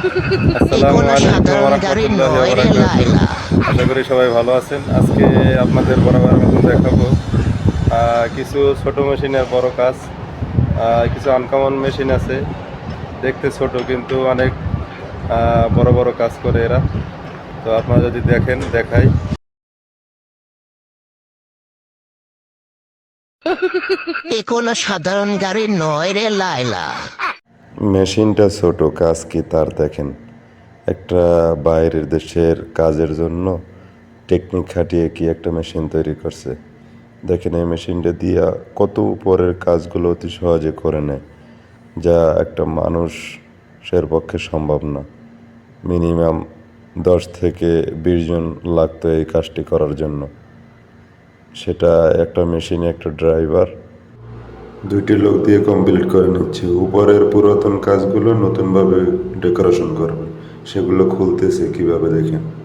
আসসালামু আলাইকুম রহমতুল্লাহি। আশা করি সবাই ভালো আছেন। আজকে আপনাদের বরাবর মতন দেখাবো কিছু ছোট মেশিনের বড় কাজ কিছু আনকমন মেশিন আছে। দেখতে ছোট কিন্তু অনেক বড় বড় কাজ করে এরা। তো আপনারা যদি দেখেন দেখাই। এ কোনো সাধারণ গাড়ি নয় রে লাইলা মেশিনটা ছোট, কাজ কি তার দেখেন। একটা বাইরের দেশের কাজের জন্য টেকনিক খাটিয়ে কি একটা মেশিন তৈরি করছে। দেখেন এই মেশিনটা দিয়া কত উপরের কাজগুলো অতি সহজে করে নেয়, যা একটা মানুষের পক্ষে সম্ভব না। মিনিমাম দশ থেকে বিশ জন লাগতো এই কাজটি করার জন্য। সেটা একটা মেশিনে একটা ড্রাইভার দুইটি লোক দিয়ে কমপ্লিট করে নিচ্ছে। উপরের পুরাতন কাজগুলো নতুনভাবে ডেকোরেশন করবে। সেগুলো খুলতেছে কীভাবে দেখেন।